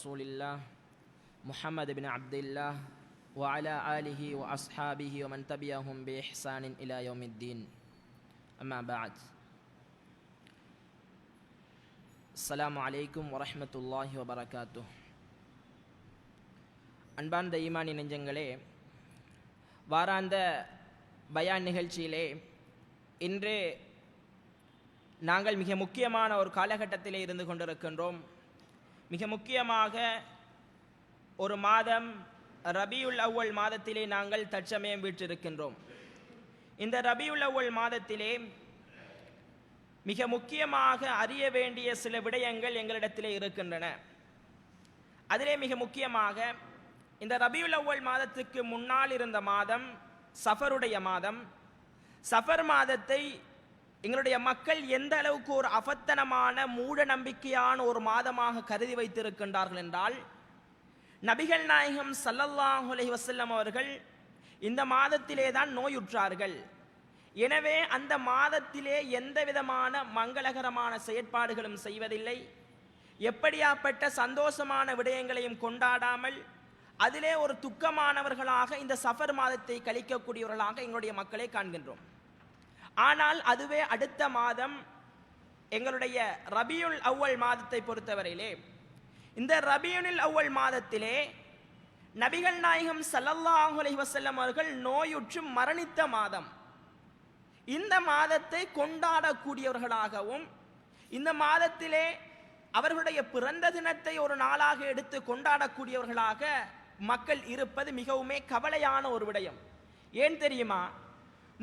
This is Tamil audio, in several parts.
رسول الله محمد بن عبد الله وعلى آله وأصحابه ومن تبعهم بإحسان إلى يوم الدين أما بعد السلام عليكم ورحمة الله وبركاته அன்பார்ந்த ஈமானி நெஞ்சங்களே வாராந்த பயான் நிகழ்ச்சியிலே இன்று நாங்கள் மிக முக்கியமான ஒரு காலகட்டத்திலே இருந்து கொண்டிருக்கின்றோம் மிக முக்கியமாக ஒரு மாதம் ரபியுல் அவ்வல் மாதத்திலே நாங்கள் தற்சமயம் வீற்றிருக்கின்றோம். இந்த ரபியுல் அவ்வல் மாதத்திலே மிக முக்கியமாக அறிய வேண்டிய சில விடயங்கள் எங்களிடத்திலே இருக்கின்றன. அதிலே மிக முக்கியமாக இந்த ரபியுல் அவ்வல் மாதத்துக்கு முன்னால் இருந்த மாதம் சஃபருடைய மாதம். சஃபர் மாதத்தை எங்களுடைய மக்கள் எந்த அளவுக்கு ஒரு அபத்தனமான மூட நம்பிக்கையான ஒரு மாதமாக கருதி வைத்திருக்கின்றார்கள் என்றால் நபிகள் நாயகம் சல்லல்லாஹு வசல்லம் அவர்கள் இந்த மாதத்திலே தான் நோயுற்றார்கள். எனவே அந்த மாதத்திலே எந்த விதமான மங்களகரமான செயற்பாடுகளும் செய்வதில்லை. எப்படியாப்பட்ட சந்தோஷமான விடயங்களையும் கொண்டாடாமல் அதிலே ஒரு துக்கமானவர்களாக இந்த சஃபர் மாதத்தை கழிக்கக்கூடியவர்களாக எங்களுடைய மக்களை காண்கின்றோம். ஆனால் அதுவே அடுத்த மாதம் எங்களுடைய ரபியுல் அவ்வல் மாதத்தை பொறுத்தவரையிலே இந்த ரபியுனில் அவ்வல் மாதத்திலே நபிகள் நாயகம் சல்லல்லாஹு அலைஹி வஸல்லம் அவர்கள் நோயுற்று மரணித்த மாதம். இந்த மாதத்தை கொண்டாடக்கூடியவர்களாகவும் இந்த மாதத்திலே அவர்களுடைய பிறந்த தினத்தை ஒரு நாளாக எடுத்து கொண்டாடக்கூடியவர்களாக மக்கள் இருப்பது மிகவுமே கவலையான ஒரு விடயம். ஏன் தெரியுமா?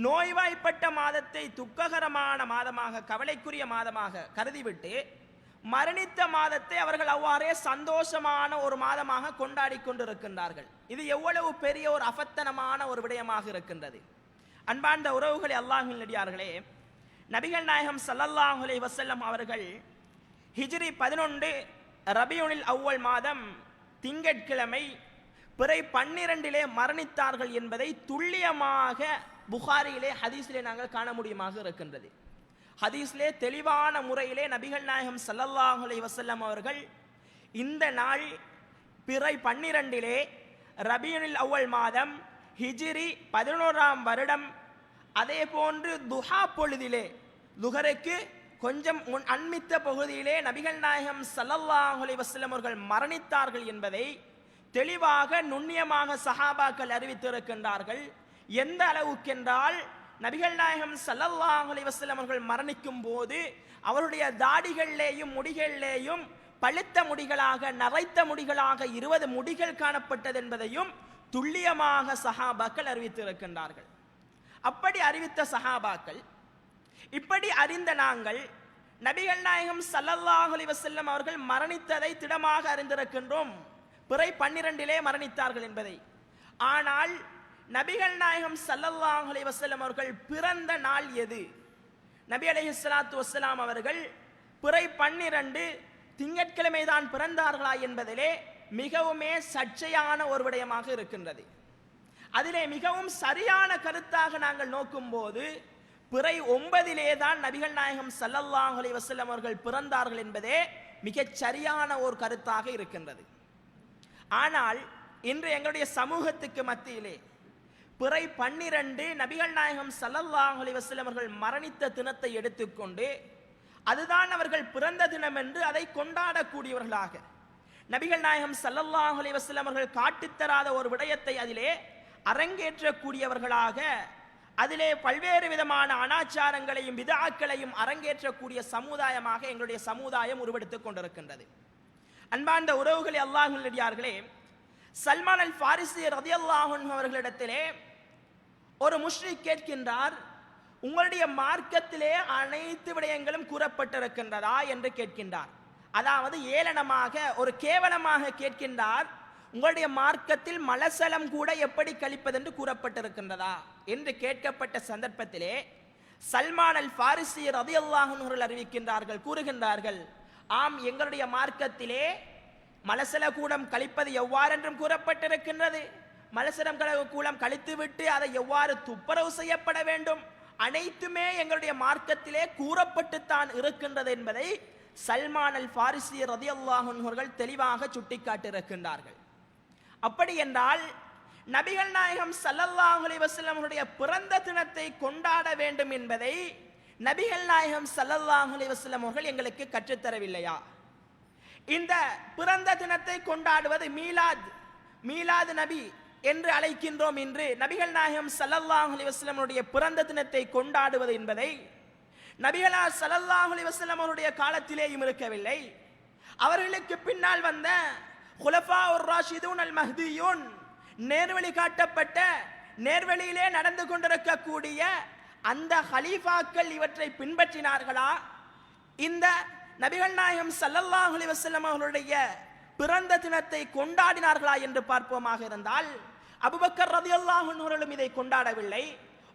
நோய்வாய்ப்பட்ட மாதத்தை துக்ககரமான மாதமாக கவலைக்குரிய மாதமாக கருதிவிட்டு மரணித்த மாதத்தை அவர்கள் அவ்வாறே சந்தோஷமான ஒரு மாதமாக கொண்டாடி கொண்டிருக்கின்றார்கள். இது எவ்வளவு பெரிய ஒரு அபத்தனமான ஒரு விடயமாக இருக்கின்றது. அன்பார்ந்த உறவுகளை அல்லாஹின் நடிகார்களே நபிகள் நாயகம் சல்லல்லாஹுலே அலைஹி வஸல்லம் அவர்கள் ஹிஜ்ரி பதினொன்று ரபியுனில் அவ்வல் மாதம் திங்கட்கிழமை பிறை பன்னிரண்டிலே மரணித்தார்கள் என்பதை துல்லியமாக புகாரியிலே ஹதீஸிலே நாங்கள் காண முடியுமாக இருக்கின்றது. ஹதீஸ்லே தெளிவான முறையிலே நபிகள் நாயகம் சல்லல்லாஹு வசல்லம் அவர்கள் இந்த நாள் பிறை பன்னிரண்டிலே ரபியுனில் அவ்வல் மாதம் ஹிஜிரி பதினோராம் வருடம் அதே போன்று துஹா பொழுதிலே துஹருக்கு கொஞ்சம் முன் அண்மித்த பகுதியிலே நபிகள் நாயகம் சல்லல்லாஹு அலைஹி அவர்கள் மரணித்தார்கள் என்பதை தெளிவாக நுண்ணியமாக சஹாபாக்கள் அறிவித்திருக்கின்றார்கள். எந்த அளவுக்கு என்றால் நபிகள் நாயகம் சல்லல்லாஹு அலைஹி அவர்கள் மரணிக்கும் போது அவருடைய தாடிகள்லேயும் முடிகள்லேயும் பழுத்த முடிகளாக நரைத்த முடிகளாக இருபது முடிகள் காணப்பட்டது என்பதையும் துல்லியமாக சஹாபாக்கள் அறிவித்திருக்கின்றார்கள். அப்படி அறிவித்த சஹாபாக்கள் இப்படி அறிந்த நாங்கள் நபிகள் நாயகம் சல்லல்லாஹு அலைஹி அவர்கள் மரணித்ததை திடமாக அறிந்திருக்கின்றோம். பிறை பன்னிரண்டிலே மரணித்தார்கள் என்பதை. ஆனால் நபிகள் நாயகம் சல்லல்லாஹு அலி வசலம் அவர்கள் பிறந்த நாள் எது? நபி அலைஹி ஸலாத்து வஸ்ஸலாம் அவர்கள் பிறை பன்னிரண்டு திங்கட்கிழமை தான் பிறந்தார்களா என்பதிலே மிகவுமே சர்ச்சையான ஒரு விடயமாக இருக்கின்றது. அதிலே மிகவும் சரியான கருத்தாக நாங்கள் நோக்கும்போது பிறை ஒன்பதிலே தான் நபிகள் நாயகம் சல்லல்லாஹு அலி வஸல்லம் அவர்கள் பிறந்தார்கள் என்பதே மிகச் சரியான ஒரு கருத்தாக இருக்கின்றது. ஆனால் இன்று எங்களுடைய சமூகத்துக்கு மத்தியிலே பிறை பன்னிரண்டு நபிகள் நாயகம் சல்லல்லாஹ் அலைஹி அவர்கள் மரணித்த தினத்தை எடுத்துக்கொண்டு அதுதான் அவர்கள் பிறந்த தினம் என்று அதை கொண்டாடக்கூடியவர்களாக. நபிகள் நாயகம் சல்லல்லாஹ் அலைஹி அவர்கள் காட்டித்தராத ஒரு விடயத்தை அதிலே அரங்கேற்றக்கூடியவர்களாக அதிலே பல்வேறு விதமான அனாச்சாரங்களையும் விதாக்களையும் அரங்கேற்றக்கூடிய சமுதாயமாக எங்களுடைய சமுதாயம் உருவெடுத்துக் கொண்டிருக்கின்றது. அன்பார்ந்த உறவுகளை அல்லாஹுள்ளடியார்களே சல்மான் அல் ஃபாரிசி ரதி அல்லாஹன் அவர்களிடத்திலே ஒரு முஷ்ரிக் கேட்கின்றார் உங்களுடைய மார்க்கத்திலே அனைத்து விடயங்களும் கூறப்பட்டிருக்கின்றதா? என்று கேட்கின்றார். அதாவது ஏளனமாக ஒரு கேவலமாக கேட்கின்றார் உங்களுடைய மார்க்கத்தில் மலசலம் கூட எப்படி கழிப்பதென்று கூறப்பட்டிருக்கின்றதா? என்று கேட்கப்பட்ட சந்தர்ப்பத்திலே சல்மான் அல் ஃபாரிசி ரதி அல்லாஹர்கள் அறிவிக்கின்றார்கள் கூறுகின்றார்கள் ஆம் எங்களுடைய மார்க்கத்திலே மலசல கூடம் கழிப்பது எவ்வாறென்றும் கூறப்பட்டிருக்கின்றது? மலசலம் கூலம் கழித்துவிட்டு அதை எவ்வாறு துப்புரவு செய்யப்பட வேண்டும்? அனைத்துமே எங்களுடைய மார்க்கத்திலே கூறப்பட்டுத்தான் இருக்கின்றது என்பதை சல்மான் அல் ஃபாரிசி ரதி அல்லாஹர்கள் தெளிவாக சுட்டிக்காட்டியிருக்கின்றார்கள். அப்படி என்றால் நபிகள் நாயகம் சல்லல்லாஹ் அலைஹி பிறந்த தினத்தை கொண்டாட வேண்டும் என்பதை நபிகள் நாயகம் சல்லல்லாஹ் அலைஹி அவர்கள் எங்களுக்கு கற்றுத்தரவில்லையா? இந்த பிறந்த தினத்தை கொண்டாடுவது மீலாத் மீலாது நபி என்று அழைக்கின்றோம் என்று நபிகள் நாயகம் சல்லல்லாஹ் அலைஹி பிறந்த தினத்தை கொண்டாடுவது என்பதை நபிகளார் சல்லல்லாஹ் அலைஹி அவருடைய காலத்திலேயும் இருக்கவில்லை. அவர்களுக்கு பின்னால் வந்த குலஃபா உர் ராஷிதூன் அல் மஹ்தியூன் நேர்வழி காட்டப்பட்ட நேர்வழியிலே நடந்து கொண்டிருக்கக்கூடிய அந்த ஹலீஃபாக்கள் இவற்றை பின்பற்றினார்களா? இந்த நபிகள் நாயகம் சல்லல்லாஹ் அலைஹி அவர்களுடைய பிறந்த தினத்தை கொண்டாடினார்களா என்று பார்ப்போமாக இருந்தால் அபுபக்கர் ரதி அல்லாஹர்களும் இதை கொண்டாடவில்லை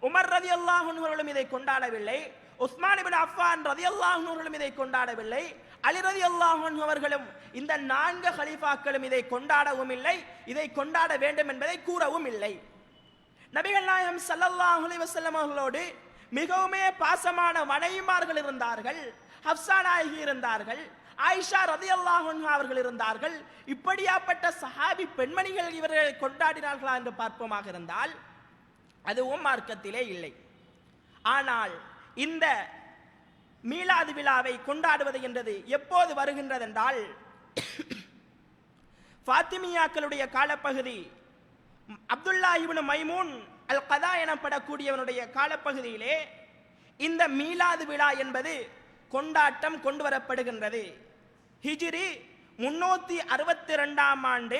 உமர் ரதி அல்லாஹர்களும் இதை கொண்டாடவில்லை உஸ்மான் இப்னு அஃபான் ரதி அல்லாஹர்களும் இதை கொண்டாடவில்லை அலி ரதியல்லாஹு அல்லாஹன் அவர்களும் இந்த நான்கு ஹலீஃபாக்களும் இதை கொண்டாடவும் இல்லை இதை கொண்டாட வேண்டும் என்பதை கூறவும் இல்லை. நபிகள் நாயகம் சல்லல்லாஹ் அலைஹி வஸல்லம் அவர்களோடு மிகவுமே பாசமான மனைவிமார்கள் இருந்தார்கள் ஹப்சா நாயகி இருந்தார்கள் ஆயிஷா ரதி அவர்கள் இருந்தார்கள். இப்படியாப்பட்ட சஹாபி பெண்மணிகள் இவர்களை கொண்டாடினார்களா என்று பார்ப்போமாக இருந்தால் அதுவும் மார்க்கத்திலே இல்லை. ஆனால் இந்த மீலாது விழாவை கொண்டாடுவது என்றது எப்போது வருகின்றதென்றால் ஃபாத்திமியாக்களுடைய காலப்பகுதி அப்துல்லா இவனு மைமூன் அல் கதா எனப்படக்கூடியவனுடைய காலப்பகுதியிலே இந்த மீலாது விழா என்பது கொண்டாட்டம் கொண்டு வரப்படுகின்றது ஹிஜ்ரி முன்னூத்தி அறுபத்தி ரெண்டாம் ஆண்டு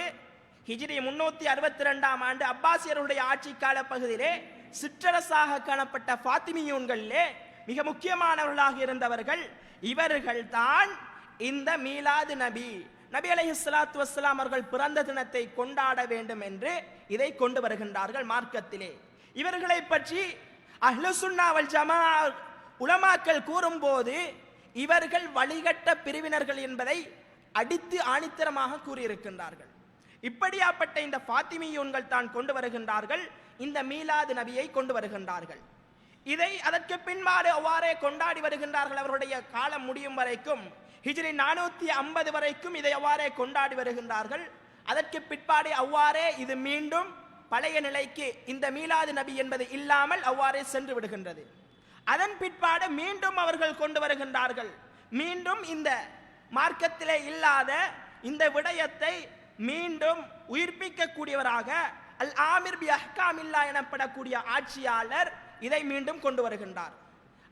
ஹிஜிரி முன்னூத்தி அறுபத்தி ரெண்டாம் ஆண்டு அப்பாசியருடைய ஆட்சி கால பகுதியிலே சிற்றரசாக காணப்பட்ட ஃபாத்திமியூன்களிலே மிக முக்கியமானவர்களாக இருந்தவர்கள் இவர்கள் தான் இந்த மீலாது நபி. நபி அலைஹி சலாத்து வஸ்லாம் அவர்கள் பிறந்த தினத்தை கொண்டாட வேண்டும் என்று இதை கொண்டு வருகின்றார்கள் மார்க்கத்திலே. இவர்களை பற்றி அஹ்லு சுன்னா வல் ஜமா உலமாக்கள் கூறும்போது இவர்கள் வழிகட்ட பிரிவினர்கள் என்பதை அடித்து ஆணித்தரமாக கூறியிருக்கின்றார்கள். இப்படியாப்பட்ட இந்த பாத்திமியூன்கள் தான் கொண்டு வருகின்றார்கள் இந்த மீலாது நபியை கொண்டு வருகின்றார்கள். இதை அதற்கு பின்பாடு அவ்வாறே கொண்டாடி வருகின்றார்கள் அவருடைய காலம் முடியும் வரைக்கும் ஹிஜ்ரி நானூத்தி ஐம்பது வரைக்கும் இதை அவ்வாறே கொண்டாடி வருகின்றார்கள். அதற்கு பிற்பாடு அவ்வாறே இது மீண்டும் பழைய நிலைக்கு இந்த மீலாது நபி என்பது இல்லாமல் அவ்வாறே சென்று விடுகின்றது. அதன் பிற்பாடு மீண்டும் அவர்கள் கொண்டு வருகின்றார்கள். மீண்டும் இந்த மார்க்கத்திலே இல்லாத இந்த விடயத்தை மீண்டும் உயிர்ப்பிக்கக்கூடியவராக அல் ஆமிர் பி அஹ்காமில்லா எனப்படக்கூடிய ஆட்சியாளர் இதை மீண்டும் கொண்டு வருகின்றார்.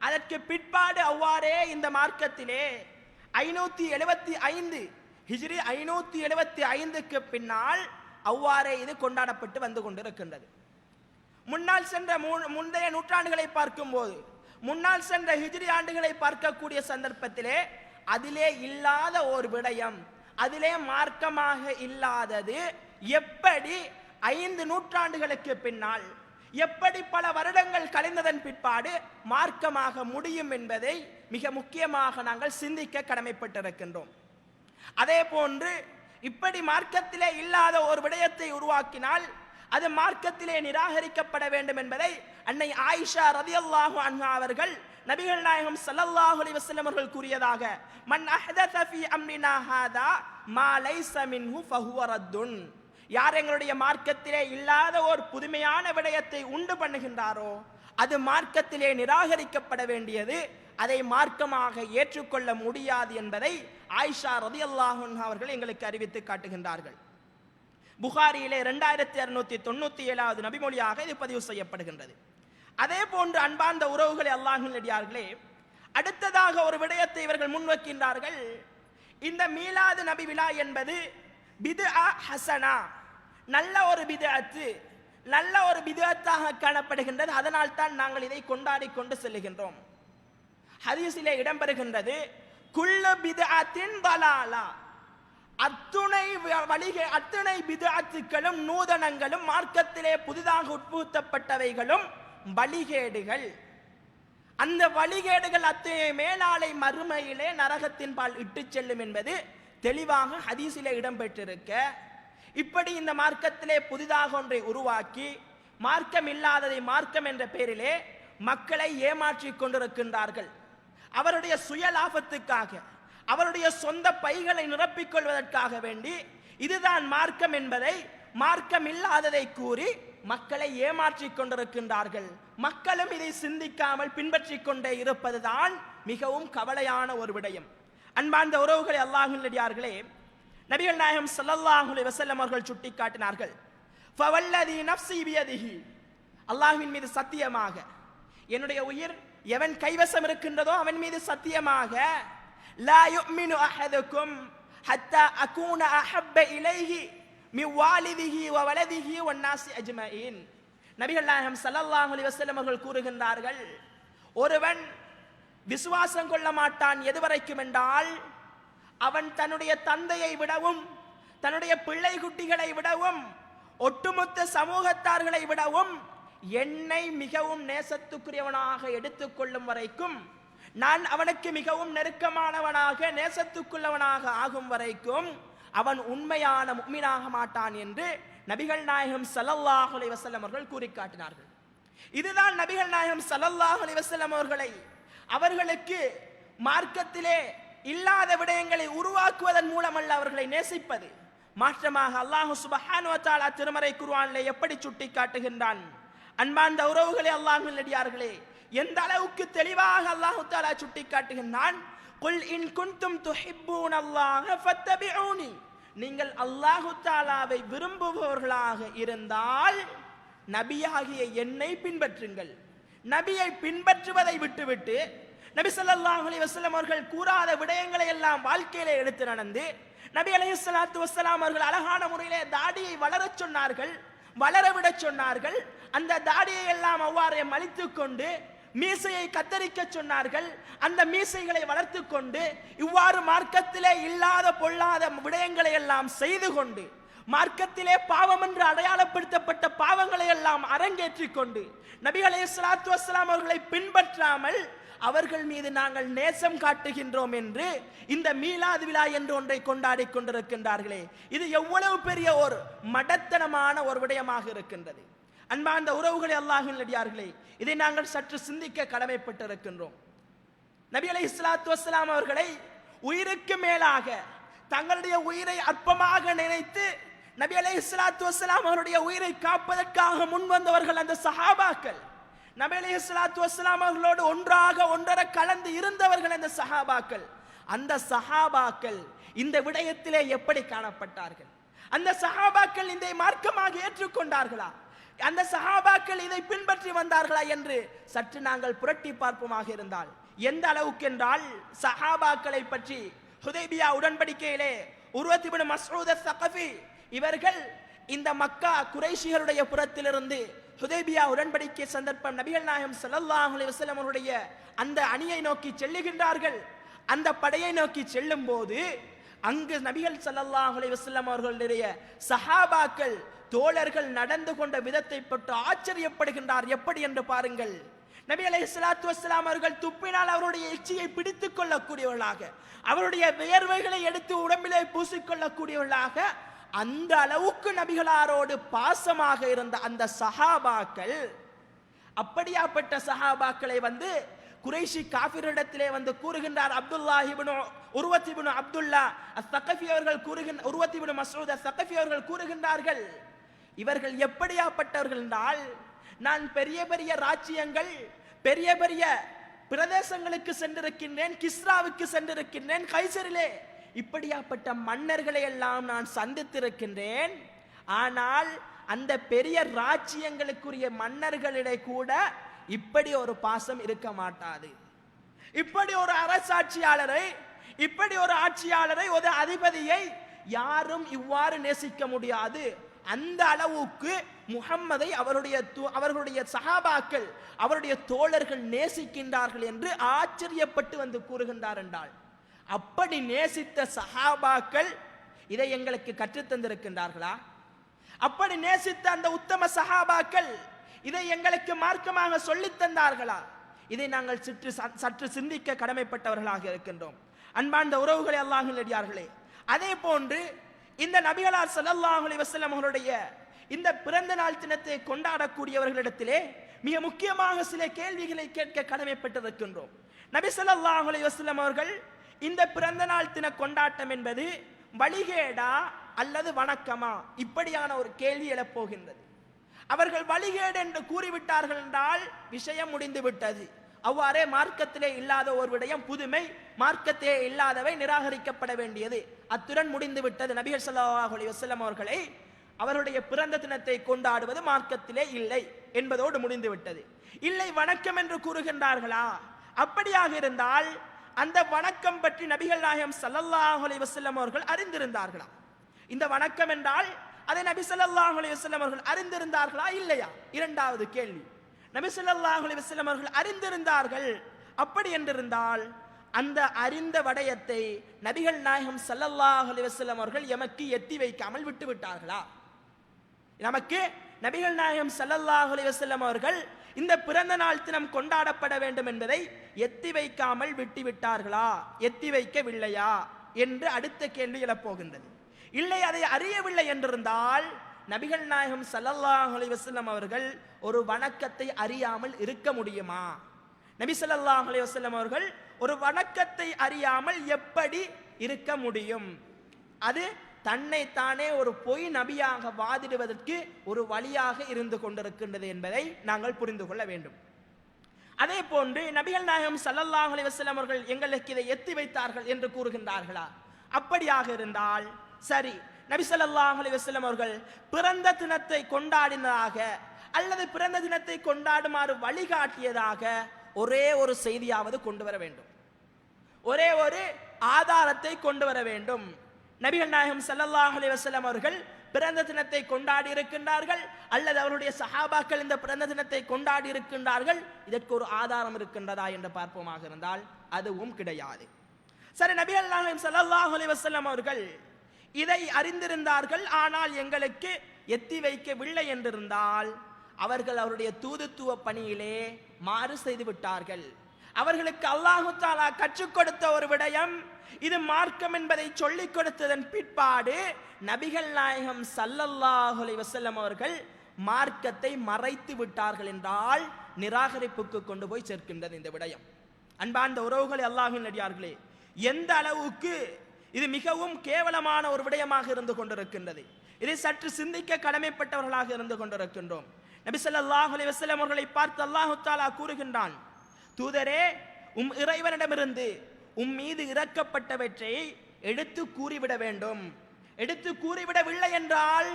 அதற்கு பிற்பாடு அவ்வாறே இந்த மார்க்கத்திலே ஐநூத்தி எழுபத்தி ஐந்து ஹிஜ்ரி ஐநூத்தி எழுபத்தி ஐந்துக்கு பின்னால் அவ்வாறே இது கொண்டாடப்பட்டு வந்து கொண்டிருக்கின்றது. முன்னால் சென்ற முந்தைய நூற்றாண்டுகளை பார்க்கும்போது முன்னால் சென்ற ஹிஜ்ரி ஆண்டுகளை பார்க்கக்கூடிய சந்தர்ப்பத்திலே அதிலே இல்லாத ஒரு விடயம். அதிலே மார்க்கமாக இல்லாதது எப்படி ஐந்து நூற்றாண்டுகளுக்கு பின்னால் எப்படி பல வருடங்கள் கழிந்ததன் பிற்பாடு மார்க்கமாக முடியும் என்பதை மிக முக்கியமாக நாங்கள் சிந்திக்க கடமைப்பட்டிருக்கின்றோம். அதே போன்று இப்படி மார்க்கத்திலே இல்லாத ஒரு விடயத்தை உருவாக்கினால் அது மார்க்கத்திலே நிராகரிக்கப்பட வேண்டும் என்பதை அன்னை ஆயிஷா ரதி அல்லாஹு அன்ஹா அவர்கள் நபிகள் நாயகம் சல்லல்லாஹு அலைஹி வஸல்லம் அவர்கள் கூறியதாக மன் அஹதத ஃபீ அம்ரினா ஹாதா மா லைஸ மின்ஹு ஃபஹுவ ரத்துன். யார் எங்களுடைய மார்க்கத்திலே இல்லாத ஒரு புதுமையான விடயத்தை உண்டு பண்ணுகின்றாரோ அது மார்க்கத்திலே நிராகரிக்கப்பட வேண்டியது அதை மார்க்கமாக ஏற்றுக்கொள்ள முடியாது என்பதை ஆயிஷா ரதி அல்லாஹன் அவர்கள் எங்களுக்கு அறிவித்து காட்டுகின்றார்கள். புகாரியிலே ரெண்டாயிரத்தி அறுநூத்தி தொண்ணூத்தி ஏழாவது நபிமொழியாக இது பதிவு செய்யப்படுகின்றது. அதே போன்று அன்பார்ந்த உறவுகளை அல்லாஹின் அடுத்ததாக ஒரு விடயத்தை இவர்கள் முன்வைக்கின்றார்கள். இந்த மீலாது நபி விழா என்பது பிது அ ஹசனா நல்ல ஒரு பிதுஅத்து நல்ல ஒரு பிதுஅத்தாக காணப்படுகின்றது. அதனால் தான் நாங்கள் இதை கொண்டாடி கொண்டு செல்லுகின்றோம். ஹதீஸிலே இடம்பெறுகின்றது குள்ளு பிது அத்தின் பலாலா அத்துணை வ- வழிகை அத்துணை விதாத்துக்களும் நூதனங்களும் மார்க்கத்திலே புதிதாக உட்புகுத்தப்பட்டவைகளும் வழிகேடுகள். அந்த வழிகேடுகள் அத்தனை மேலாளை மறுமையிலே நரகத்தின் பால் இட்டுச் செல்லும் என்பது தெளிவாக ஹதீஸிலே இடம்பெற்றிருக்க. இப்படி இந்த மார்க்கத்திலே புதிதாக ஒன்றை உருவாக்கி மார்க்கம் இல்லாததை மார்க்கம் என்ற பெயரிலே மக்களை ஏமாற்றிக் கொண்டிருக்கின்றார்கள். அவருடைய சுய லாபத்துக்காக அவருடைய சொந்த பைகளை நிரப்பிக் கொள்வதற்காக வேண்டி இதுதான் மார்க்கம் என்பதை மார்க்கம் இல்லாததை கூறி மக்களை ஏமாற்றிக் கொண்டிருக்கின்றார்கள். மக்களும் இதை சிந்திக்காமல் பின்பற்றிக் கொண்டே இருப்பதுதான் மிகவும் கவலையான ஒரு விடயம். அன்பார்ந்த உறவுகளை அல்லாஹுல்லடியார்களே நபிகள் நாயகம் ஸல்லல்லாஹு வசல்லம் வஸல்லம் அவர்கள் சுட்டிக்காட்டினார்கள். ஃபவல்லதி நஃப்ஸி பியதிஹி. அல்லாஹின் மீது சத்தியமாக என்னுடைய உயிர் எவன் கைவசம் இருக்கின்றதோ அவன் மீது சத்தியமாக لا يؤمن அஹதுக்கும் حتى அகூன அஹப்ப إليه من والده وولده والناس أجمعين. அஜ்மஈன் நபிகள் நாயகம் ஸல்லல்லாஹு அவர்கள் கூறுகின்றார்கள் ஒருவன் விசுவாசம் கொள்ள மாட்டான் எதுவரைக்கும் என்றால் அவன் தன்னுடைய தந்தையை விடவும் தன்னுடைய பிள்ளை குட்டிகளை விடவும் ஒட்டுமொத்த சமூகத்தார்களை விடவும் என்னை மிகவும் நேசத்துக்குரியவனாக எடுத்துக்கொள்ளும் வரைக்கும் நான் அவனுக்கு மிகவும் நெருக்கமானவனாக நேசத்துக்குள்ளவனாக ஆகும் வரைக்கும் அவன் உண்மையான முக்மீனாக மாட்டான் என்று நபிகள் நாயகம் ஸல்லல்லாஹு அலைஹி அவர்கள் கூறி காட்டினார்கள் இதுதான் நபிகள் நாயகம் ஸல்லல்லாஹு அலைஹி அவர்களை அவர்களுக்கு மார்க்கத்திலே இல்லாத விடயங்களை உருவாக்குவதன் மூலம் அல்ல அவர்களை நேசிப்பது. மாற்றமாக அல்லாஹு சுபஹானுவத்தாலா திருமறை குர்ஆனிலே எப்படி சுட்டி காட்டுகின்றான் அன்பார்ந்த உறவுகளே அல்லாஹ் அடியார்களே எந்த அளவுக்கு தெளிவாக அல்லாஹு தாலா சுட்டி காட்டுகின்றான் குல் இன் குன்தும் அல்லாஹ ஃபத்தபிஊனி. நீங்கள் அல்லாஹு தாலாவை விரும்புபவர்களாக இருந்தால் நபியாகிய என்னை பின்பற்றுங்கள். நபியை பின்பற்றுவதை விட்டுவிட்டு நபி சொல்லாஹ் அலி வசலம் அவர்கள் கூறாத விடயங்களை எல்லாம் வாழ்க்கையிலே எடுத்து நடந்து நபி அலைஹிஸ்ஸலாத்து வஸ்ஸலாம் அவர்கள் அழகான முறையிலே தாடியை வளரச் சொன்னார்கள் வளரவிடச் சொன்னார்கள். அந்த தாடியை எல்லாம் அவ்வாறே மலித்துக்கொண்டு கொண்டு மீசையை கத்தரிக்க சொன்னார்கள். அந்த மீசைகளை வளர்த்து கொண்டு இவ்வாறு மார்க்கத்திலே இல்லாத பொல்லாத விடயங்களை எல்லாம் செய்து கொண்டு மார்க்கத்திலே பாவம் என்று அடையாளப்படுத்தப்பட்ட பாவங்களை எல்லாம் அரங்கேற்றிக் கொண்டு நபிகளே சலாத்து வசலாம் அவர்களை பின்பற்றாமல் அவர்கள் மீது நாங்கள் நேசம் காட்டுகின்றோம் என்று இந்த மீலாது விழா என்று ஒன்றை கொண்டாடி கொண்டிருக்கின்றார்களே. இது எவ்வளவு பெரிய ஒரு மடத்தனமான ஒரு விடயமாக இருக்கின்றது. அன்பார்ந்த உறவுகளை அல்லாஹின் அடியார்களே இதை நாங்கள் சற்று சிந்திக்க கடமைப்பட்டிருக்கின்றோம். நபி அலை இஸ்லாத்து வஸ்லாம் அவர்களை உயிருக்கு மேலாக தங்களுடைய உயிரை அற்பமாக நினைத்து நபி அலை இஸ்லாத்து வஸ்லாம் அவருடைய உயிரை காப்பதற்காக முன் வந்தவர்கள் அந்த சஹாபாக்கள். நபி அலை இஸ்லாத்து வஸ்லாம் அவர்களோடு ஒன்றாக ஒன்றரை கலந்து இருந்தவர்கள் அந்த சஹாபாக்கள். அந்த சஹாபாக்கள் இந்த விடயத்திலே எப்படி காணப்பட்டார்கள்? அந்த சஹாபாக்கள் இந்த மார்க்கமாக ஏற்றுக்கொண்டார்களா? அந்த சஹாபாக்கள் இதை பின்பற்றி வந்தார்களா என்று சற்று நாங்கள் புரட்டி பார்ப்போமாக இருந்தால். எந்த அளவுக்கு என்றால் சஹாபாக்களை பற்றி ஹுதைபியா உடன்படிக்கையிலே உருவத்திபின் மஸ்ரூத சகஃபி இவர்கள் இந்த மக்கா குறைஷிகளுடைய புறத்திலிருந்து ஹுதைபியா உடன்படிக்கை சந்தர்ப்பம் நபிகள் நாயகம் ஸல்லல்லாஹு அலி அவருடைய அந்த அணியை நோக்கி செல்லுகின்றார்கள். அந்த படையை நோக்கி செல்லும் போது அங்கு நபிகள் சல்லல்லாஹ் அலி வசல்லம் அவர்களுடைய சஹாபாக்கள் தோழர்கள் நடந்து கொண்ட விதத்தை பற்றி ஆச்சரியப்படுகின்றார். எப்படி என்று பாருங்கள். நபி அலைஹி ஸலாத்து வஸ்லாம் அவர்கள் துப்பினால் அவருடைய எச்சியை பிடித்துக் கொள்ளக்கூடியவர்களாக அவருடைய வியர்வைகளை எடுத்து உடம்பிலே பூசிக்கொள்ளக்கூடியவர்களாக அந்த அளவுக்கு நபிகளாரோடு பாசமாக இருந்த அந்த சஹாபாக்கள் அப்படியாப்பட்ட சஹாபாக்களை வந்து குறைஷி காஃபிரிடத்திலே வந்து கூறுகின்றார். அப்துல்லாஹ் இப்னு அப்துல்லா அஸ்ஸகஃபி அவர்கள் கூறுகின்ற உருவத் மசூத் அவர்கள் கூறுகின்றார்கள். இவர்கள் எப்படியாப்பட்டவர்கள் என்றால் நான் பெரிய பெரிய ராஜ்யங்கள் பெரிய பெரிய பிரதேசங்களுக்கு சென்றிருக்கின்றேன் கிஸ்ராவுக்கு சென்றிருக்கின்றேன் கைசரிலே. இப்படியாப்பட்ட மன்னர்களை எல்லாம் நான் சந்தித்திருக்கின்றேன். ஆனால் அந்த பெரிய ராஜ்யங்களுக்குரிய மன்னர்களிடையே கூட இப்படி ஒரு பாசம் இருக்க மாட்டாது. இப்படி ஒரு அரசாட்சியாளரை இப்படி ஒரு ஆட்சியாளரை ஒரு அதிபதியை யாரும் இவ்வாறு நேசிக்க முடியாது. அந்த அளவுக்கு முகம்மதை அவருடைய அவர்களுடைய சஹாபாக்கள் அவருடைய தோழர்கள் நேசிக்கின்றார்கள் என்று ஆச்சரியப்பட்டு வந்து கூறுகின்றார் என்றால் அப்படி நேசித்த சஹாபாக்கள் இதை எங்களுக்கு கற்றுத்தந்திருக்கின்றார்களா அப்படி நேசித்த அந்த உத்தம சஹாபாக்கள் இதை எங்களுக்கு மார்க்கமாக சொல்லித் தந்தார்களா? இதை நாங்கள் சற்று ச- சற்று சிந்திக்க கடமைப்பட்டவர்களாக இருக்கின்றோம். அன்பார்ந்த உறவுகளை அல்லாஹின் அடியார்களே அதே போன்று இந்த நபிகளார் ஸல்லல்லாஹு அலைஹி அவர்களுடைய இந்த பிறந்த நாள் தினத்தை கொண்டாடக்கூடியவர்களிடத்திலே மிக முக்கியமாக சில கேள்விகளை கேட்க கடமைப்பட்டிருக்கின்றோம். நபி ஸல்லல்லாஹு அலைஹி அவர்கள் இந்த பிறந்த நாள் தின கொண்டாட்டம் என்பது வழிகேடா அல்லது வணக்கமா? இப்படியான ஒரு கேள்வி எழப்போகின்றது அவர்கள் வழிகேடு என்று கூறிவிட்டார்கள் என்றால் விஷயம் முடிந்து விட்டது அவ்வாறே மார்க்கத்திலே இல்லாத ஒரு விடயம் புதுமை மார்க்கத்திலே இல்லாதவை நிராகரிக்கப்பட வேண்டியது. அத்துடன் முடிந்து விட்டது நபிகள் ஸல்லல்லாஹு அலைஹி அவர்களை அவருடைய பிறந்த தினத்தை கொண்டாடுவது மார்க்கத்திலே இல்லை என்பதோடு முடிந்து விட்டது. இல்லை வணக்கம் என்று கூறுகின்றார்களா? அப்படியாக இருந்தால் அந்த வணக்கம் பற்றி நபிகள் நாயகம் ஸல்லல்லாஹு அலைஹி அவர்கள் அறிந்திருந்தார்களா? இந்த வணக்கம் என்றால் அதை நபி ஸல்லல்லாஹு அலைஹி அவர்கள் அறிந்திருந்தார்களா இல்லையா? இரண்டாவது கேள்வி. நபி ஸல்லல்லாஹு அவர்கள் அறிந்திருந்தார்கள். அப்படி என்றிருந்தால் அந்த அறிந்த வடயத்தை நபிகள் நாயகம் ஸல்லல்லாஹு அலைஹி அவர்கள் எமக்கு எத்தி வைக்காமல் விட்டு விட்டார்களா? நமக்கு நபிகள் நாயகம் ஸல்லல்லாஹு அலைஹி அவர்கள் இந்த பிறந்த நாள் தினம் கொண்டாடப்பட வேண்டும் என்பதை எத்தி வைக்காமல் விட்டு விட்டார்களா? எத்தி வைக்கவில்லையா? என்று அடுத்த கேள்வி எழப்போகின்றது இல்லை அதை அறியவில்லை என்றிருந்தால் நபிகள் நாயகம் சல்லல்லாஹ் அலி வசல்லம் அவர்கள் ஒரு வணக்கத்தை அறியாமல் இருக்க முடியுமா? நபி சல்லாஹ் அலி வசல்லம் அவர்கள் ஒரு வணக்கத்தை அறியாமல் எப்படி இருக்க முடியும்? அது தன்னைத்தானே ஒரு பொய் நபியாக வாதிடுவதற்கு ஒரு வழியாக இருந்து கொண்டிருக்கின்றது என்பதை நாங்கள் புரிந்து கொள்ள வேண்டும். அதே போன்று நபிகள் நாயகம் சல்லல்லாஹ் அலைஹி அவர்கள் எங்களுக்கு இதை எத்தி வைத்தார்கள் என்று கூறுகின்றார்களா? அப்படியாக இருந்தால் சரி நபி ஸல்லல்லாஹு அலைஹி அவர்கள் பிறந்த தினத்தை கொண்டாடினதாக அல்லது பிறந்த தினத்தை கொண்டாடுமாறு வழிகாட்டியதாக ஒரே ஒரு செய்தியாவது கொண்டு வர வேண்டும். ஒரே ஒரு ஆதாரத்தை கொண்டு வர வேண்டும். நபிகள் நாயகம் ஸல்லல்லாஹு அலைஹி அவர்கள் பிறந்த தினத்தை கொண்டாடி இருக்கின்றார்கள் அல்லது அவருடைய சஹாபாக்கள் இந்த பிறந்த தினத்தை கொண்டாடி இருக்கின்றார்கள் இதற்கு ஒரு ஆதாரம் இருக்கின்றதா என்று பார்ப்போமாக இருந்தால் அதுவும் கிடையாது. சரி நபி நாயகம் ஸல்லல்லாஹு அலைஹி வஸல்லம் அவர்கள் இதை அறிந்திருந்தார்கள் ஆனால் எங்களுக்கு எத்தி வைக்கவில்லை என்றிருந்தால் அவர்கள் அவருடைய தூதுத்துவ பணியிலே மாறு செய்து விட்டார்கள். அவர்களுக்கு அல்லாஹு தாலா கற்றுக் கொடுத்த ஒரு விடயம் இது மார்க்கம் என்பதை சொல்லிக் கொடுத்ததன் பிற்பாடு நபிகள் நாயகம் சல்லல்லாஹுலை வசல்லம் அவர்கள் மார்க்கத்தை மறைத்து விட்டார்கள் என்றால் நிராகரிப்புக்கு கொண்டு போய் சேர்க்கின்றது இந்த விடயம். அன்பார்ந்த உறவுகளை அல்லாஹின் நடிகார்களே எந்த அளவுக்கு இது மிகவும் கேவலமான ஒரு விடயமாக இருந்து கொண்டிருக்கின்றது. இதை சற்று சிந்திக்க கடமைப்பட்டவர்களாக இருந்து கொண்டிருக்கின்றோம். நபி ஸல்லல்லாஹு அலைஹி வஸல்லம் அவர்களை பார்த்து அல்லாஹு தாலா கூறுகின்றான் தூதரே உம் இறைவனிடமிருந்து உம் மீது இறக்கப்பட்டவற்றை எடுத்து கூறிவிட வேண்டும். எடுத்து கூறிவிடவில்லை என்றால்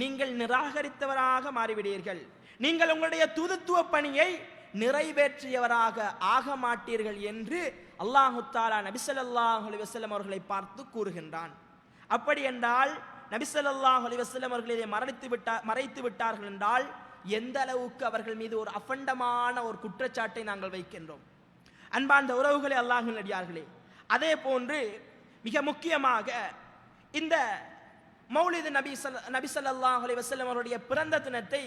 நீங்கள் நிராகரித்தவராக மாறிவிடீர்கள் நீங்கள் உங்களுடைய தூதுத்துவ பணியை நிறைவேற்றியவராக ஆக மாட்டீர்கள் என்று அல்லாஹு தாலா நபிசல்லாஹ் அலிவசல்லம் அவர்களை பார்த்து கூறுகின்றான். அப்படி என்றால் நபிசல்லாஹ் அலிவசல்லம் அவர்கள் இதை மறைத்து விட்டார் மறைத்து விட்டார்கள் என்றால் எந்த அளவுக்கு அவர்கள் மீது ஒரு அஃபண்டமான ஒரு குற்றச்சாட்டை நாங்கள் வைக்கின்றோம்? அன்பார்ந்த உறவுகளை அல்லாஹு அடியார்களே அதே போன்று மிக முக்கியமாக இந்த மௌலிது நபி சல் நபி சல்லாஹ் அலி வசல்லம் அவருடைய பிறந்த தினத்தை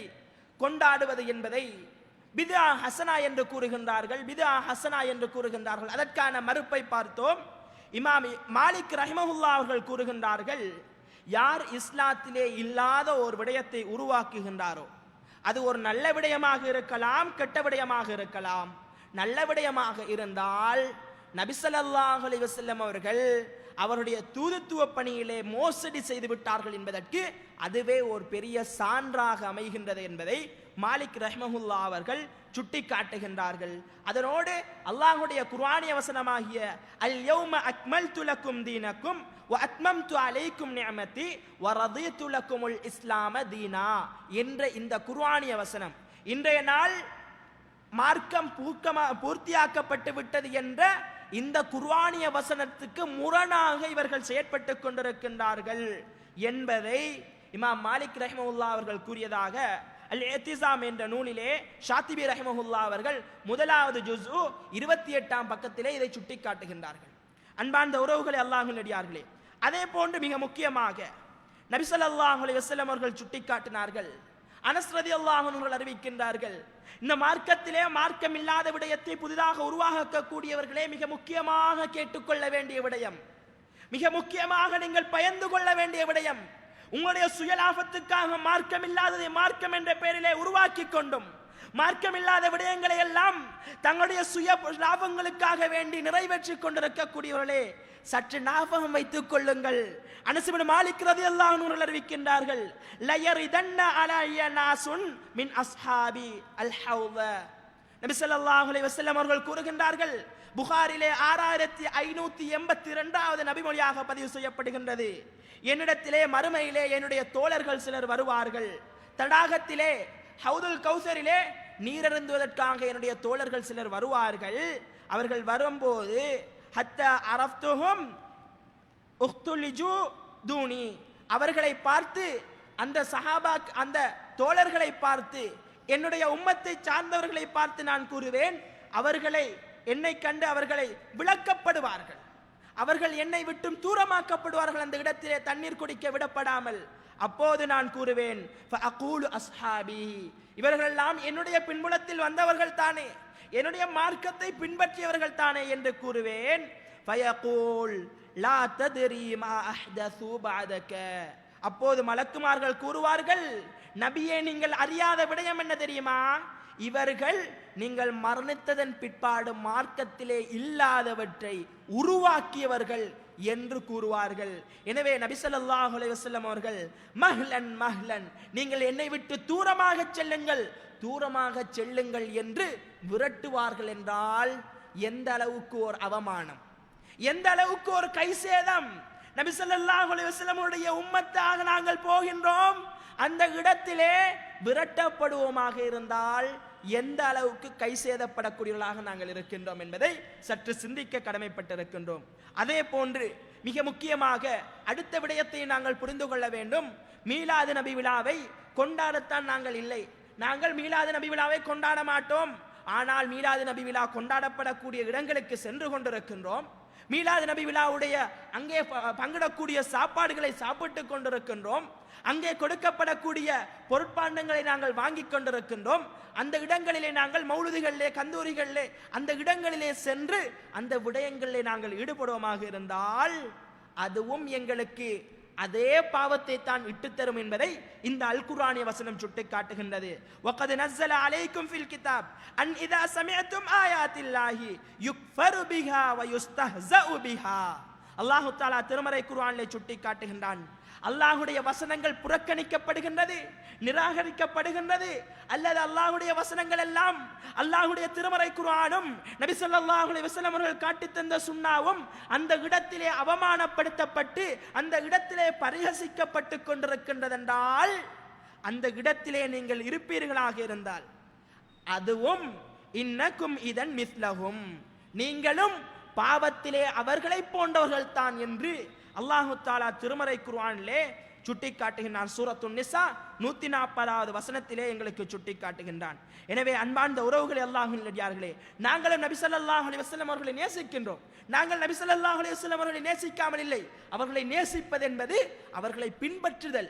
கொண்டாடுவது என்பதை பிதா ஹசனா என்று கூறுகின்றார்கள் பிதா ஹசனா என்று கூறுகின்றார்கள். அதற்கான மறுப்பை பார்த்தோம். இமாம் மாலிக் ரஹிமஹுல்லா அவர்கள் கூறுகின்றார்கள் யார் இஸ்லாத்திலே இல்லாத ஒரு விடயத்தை உருவாக்குகின்றாரோ அது ஒரு நல்ல விடயமாக இருக்கலாம் கெட்ட விடயமாக இருக்கலாம். நல்ல விடயமாக இருந்தால் நபிசல்லாஹ் அலிவசல்லம் அவர்கள் அவருடைய தூதுத்துவ பணியிலே மோசடி செய்து விட்டார்கள் என்பதற்கு அதுவே ஒரு பெரிய சான்றாக அமைகின்றது என்பதை மாலிக் ரஹ்மஹுல்லா அவர்கள் சுட்டி காட்டுகின்றார்கள் அதனோடு அல்லாஹுடைய குர்ஆனிய வசனமாகிய அல் யௌம அக்மல் துலக்கும் தீனக்கும் வ அத்மம்து அலைக்கும் நிஅமதி வ ரதீது இஸ்லாம தீனா என்ற இந்த குர்ஆனிய வசனம். இன்றைய நாள் மார்க்கம் பூக்கமா பூர்த்தியாக்கப்பட்டு விட்டது என்ற இந்த குர்வானிய வசனத்துக்கு முரணாக இவர்கள் செயற்பட்டு கொண்டிருக்கின்றார்கள் என்பதை இமாம் மாலிக் ரஹ்மவுல்லா அவர்கள் கூறியதாக அல் எத்திசாம் என்ற நூலிலே ஷாத்திபி ரஹ்மஹுல்லா அவர்கள் முதலாவது ஜுஸு இருபத்தி எட்டாம் பக்கத்திலே இதை சுட்டிக்காட்டுகின்றார்கள். அன்பார்ந்த உறவுகளை அல்லாஹின் நடிகார்களே அதே போன்று மிக முக்கியமாக நபிசல் ஸல்லல்லாஹு அலைஹி அவர்கள் சுட்டி காட்டினார்கள் அனஸ்ரதி அல்லாஹர்கள் அறிவிக்கின்றார்கள் இந்த மார்க்கத்திலே மார்க்கம் இல்லாத விடயத்தை புதிதாக உருவாக்கக்கூடியவர்களே மிக முக்கியமாக கேட்டுக்கொள்ள வேண்டிய விடயம். மிக முக்கியமாக நீங்கள் பயந்து கொள்ள வேண்டிய விடயம். உங்களுடைய சுயலாபத்துக்காக மார்க்கம் இல்லாததை மார்க்கம் என்ற பெயரிலே உருவாக்கி கொண்டும் மார்க்கமில்லாத விடயங்களை எல்லாம் தங்களுடைய சுய லாபங்களுக்காக வேண்டி நிறைவேற்றிக் கொண்டிருக்கக்கூடியவர்களே சற்று ஞாபகம் வைத்துக் கொள்ளுங்கள். அனசுபின் மாலிக்கிறது எல்லாம் நூறில் அறிவிக்கின்றார்கள் லயர் இதன்ன அலைய நாசுன் மின் அஸ்ஹாபி அல் ஹவுத நபி ஸல்லல்லாஹு அவர்கள் கூறுகின்றார்கள் புகாரிலே ஆறாயிரத்தி ஐநூத்தி எண்பத்தி இரண்டாவது நபிமொழியாக பதிவு செய்யப்படுகின்றது. என்னிடத்திலே மறுமையிலே என்னுடைய தோழர்கள் சிலர் வருவார்கள். தடாகத்திலே ஹவுதுல் கௌசரிலே நீரருந்துவதற்காக என்னுடைய தோழர்கள் சிலர் வருவார்கள். அவர்கள் வரும்போது ஹத்த அரப்துஹும் உக்துலிஜு தூணி அவர்களை பார்த்து அந்த சஹாபா அந்த தோழர்களை பார்த்து என்னுடைய உம்மத்தை சார்ந்தவர்களை பார்த்து நான் கூறுவேன் அவர்களை என்னை கண்டு அவர்களை விளக்கப்படுவார்கள். அவர்கள் என்னை விட்டும் தூரமாக்கப்படுவார்கள் அந்த இடத்திலே தண்ணீர் குடிக்க விடப்படாமல். அப்போது நான் கூறுவேன் அஸ்ஹாபி. இவர்களெல்லாம் என்னுடைய பின்புலத்தில் வந்தவர்கள் தானே. என்னுடைய மார்க்கத்தை பின்பற்றியவர்கள் தானே என்று கூறுவேன் ஃபயகூல் லா தத்ரி மா அஹ்தஸு பஅதக. அப்போது மலக்குமார்கள் கூறுவார்கள் நபியே நீங்கள் அறியாத விடயம் என்ன தெரியுமா? இவர்கள் நீங்கள் மரணித்ததன் பிற்பாடு மார்க்கத்திலே இல்லாதவற்றை உருவாக்கியவர்கள் என்று கூறுவார்கள். எனவே நபிசல்லாஹ் அலைவசல்லம் அவர்கள் மஹ்லன் மஹ்லன் நீங்கள் என்னை விட்டு தூரமாக செல்லுங்கள் தூரமாக செல்லுங்கள் என்று விரட்டுவார்கள் என்றால் எந்த அளவுக்கு ஒரு அவமானம் எந்த அளவுக்கு ஒரு கைசேதம்? சேதம் நபி உம்மத்தாக நாங்கள் போகின்றோம். அந்த இடத்திலே விரட்டப்படுவோமாக இருந்தால் எந்த அளவுக்கு கை சேதப்படக்கூடியவர்களாக நாங்கள் இருக்கின்றோம் என்பதை சற்று சிந்திக்க கடமைப்பட்டிருக்கின்றோம். அதே போன்று மிக முக்கியமாக அடுத்த விடயத்தை நாங்கள் புரிந்து கொள்ள வேண்டும். மீலாது நபி விழாவை கொண்டாடத்தான் நாங்கள் இல்லை. நாங்கள் மீலாது நபி விழாவை கொண்டாட மாட்டோம். ஆனால் மீலாது நபி விழா கொண்டாடப்படக்கூடிய இடங்களுக்கு சென்று கொண்டிருக்கின்றோம். மீலாது நபி விழாவுடைய அங்கே பங்கிடக்கூடிய சாப்பாடுகளை சாப்பிட்டு கொண்டிருக்கின்றோம். அங்கே கொடுக்கப்படக்கூடிய பொருட்பாண்டங்களை நாங்கள் வாங்கி கொண்டிருக்கின்றோம். அந்த இடங்களிலே நாங்கள் மௌலுதிகளிலே கந்தூரிகளிலே அந்த இடங்களிலே சென்று அந்த விடயங்களிலே நாங்கள் ஈடுபடுவோமாக இருந்தால் அதுவும் எங்களுக்கு அதே பாவத்தை தான் விட்டு தரும் என்பதை இந்த அல் குரானிய வசனம் சுட்டி காட்டுகின்றது வகது நஸ்ஸல அலைக்கும் ஃபில் கிதாப். அன் இதா சமயத்தும் ஆயாத்தில்லாஹி யுக்ஃபரு பிஹா வ யுஸ்தஹ்ஸஉ பிஹா. அல்லாஹ் தஆலா திருமறை குர்ஆனிலே சுட்டி காட்டுகின்றான் அல்லாஹுடைய வசனங்கள் புறக்கணிக்கப்படுகின்றது நிராகரிக்கப்படுகின்றது. அல்லது அல்லாஹுடைய வசனங்கள் எல்லாம் அல்லாஹுடைய திருமறை குரானும் நபி சொல்லாஹுடைய வசனம் அவர்கள் காட்டித் தந்த சுண்ணாவும் அந்த இடத்திலே அவமானப்படுத்தப்பட்டு அந்த இடத்திலே பரிஹசிக்கப்பட்டு கொண்டிருக்கின்றதென்றால் அந்த இடத்திலே நீங்கள் இருப்பீர்களாக இருந்தால் அதுவும் இன்னக்கும் இதன் மிஸ்லகும் நீங்களும் பாவத்திலே அவர்களை போன்றவர்கள் தான் என்று அல்லாஹு தாலா திருமறை குருவானிலே சுட்டி காட்டுகின்றான் சூரத்து நிசா நூத்தி நாற்பதாவது வசனத்திலே எங்களுக்கு சுட்டி காட்டுகின்றான் எனவே அன்பார்ந்த உறவுகளை அல்லாஹின் நடிகார்களே நாங்களும் நபிசல்லாஹ் அலி அலைஹி அவர்களை நேசிக்கின்றோம். நாங்கள் நபிசல்லாஹ் அலி அலைஹி அவர்களை நேசிக்காமல் இல்லை. அவர்களை நேசிப்பது என்பது அவர்களை பின்பற்றுதல்.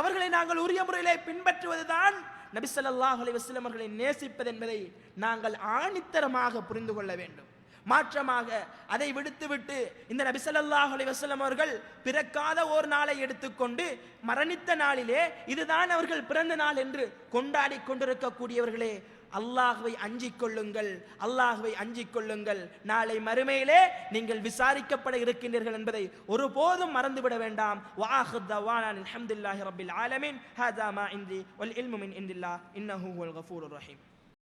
அவர்களை நாங்கள் உரிய முறையிலே பின்பற்றுவதுதான் நபிசல்லாஹ் அலி அலைஹி அவர்களை நேசிப்பது என்பதை நாங்கள் ஆணித்தரமாக புரிந்து கொள்ள வேண்டும். மாற்றமாக அதை விடுத்துவிட்டு இந்த நபிசல்லாஹ் அலிவசலம் அவர்கள் பிறக்காத ஓர் நாளை எடுத்துக்கொண்டு மரணித்த நாளிலே இதுதான் அவர்கள் பிறந்த நாள் என்று கொண்டாடி கொண்டிருக்கக்கூடியவர்களே அல்லாஹுவை அஞ்சிக் கொள்ளுங்கள் அல்லாஹுவை அஞ்சிக் கொள்ளுங்கள். நாளை மறுமையிலே நீங்கள் விசாரிக்கப்பட இருக்கின்றீர்கள் என்பதை ஒருபோதும் மறந்துவிட வேண்டாம். வாஹு தவானா அல்ஹம்துலில்லாஹி ரபில் ஆலமின். ஹாதா மா இந்தி ஒல் இல்முமின் இந்தில்லா. இன்னஹூ ரஹீம்.